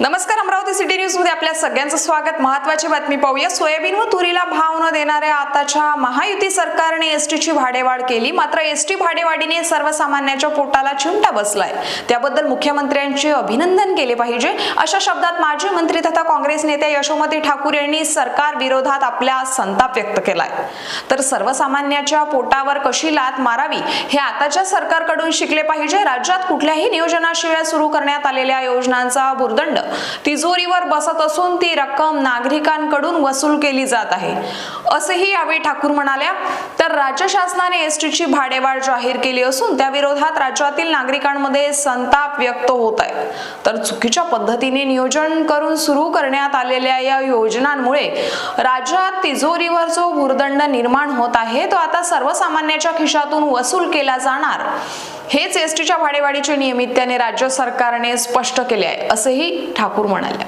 नमस्कार अमरावती सिटी न्यूजमध्ये आपल्या सगळ्यांचं स्वागत. महत्वाची बातमी पाहूया. सोयाबीन व तुरीला भाव न देणाऱ्या आताच्या महायुती सरकारने एसटीची भाडेवाढ केली. मात्र एसटी भाडेवाढीने सर्वसामान्याच्या पोटाला चिमटा बसलाय. त्याबद्दल मुख्यमंत्र्यांचे अभिनंदन केले पाहिजे. अशा शब्दात माजी मंत्री तथा काँग्रेस नेते यशोमती ठाकूर यांनी सरकार विरोधात आपला संताप व्यक्त केलाय. तर सर्वसामान्याच्या पोटावर कशी लात मारावी हे आताच्या सरकारकडून शिकले पाहिजे. राज्यात कुठल्याही नियोजनाशिवाय सुरू करण्यात आलेल्या योजनांचा भुर्दंड तिजोरीवर बसत असून ती रक्कम नागरिकांकडून वसूल केली जात आहे. असेही यावेळी ठाकूर म्हणाल्या तर राज्य शासनाने एसटीची भाडेवाढ जाहीर केली असून त्याविरोधात राज्यातील नागरिकांमध्ये संताप व्यक्त होत आहे. तर चुकीच्या पद्धतीने नियोजन करून सुरू करण्यात आलेल्या या योजनांमुळे राज्यात तिजोरीवर जो भूर्दंड निर्माण होत आहे तो आता सर्वसामान्याच्या खिशातून वसूल केला जाणार. हेच एसटीच्या भाडेवाढीचे नियमित्याने राज्य सरकारने स्पष्ट केले आहे असेही ठाकूर म्हणाले.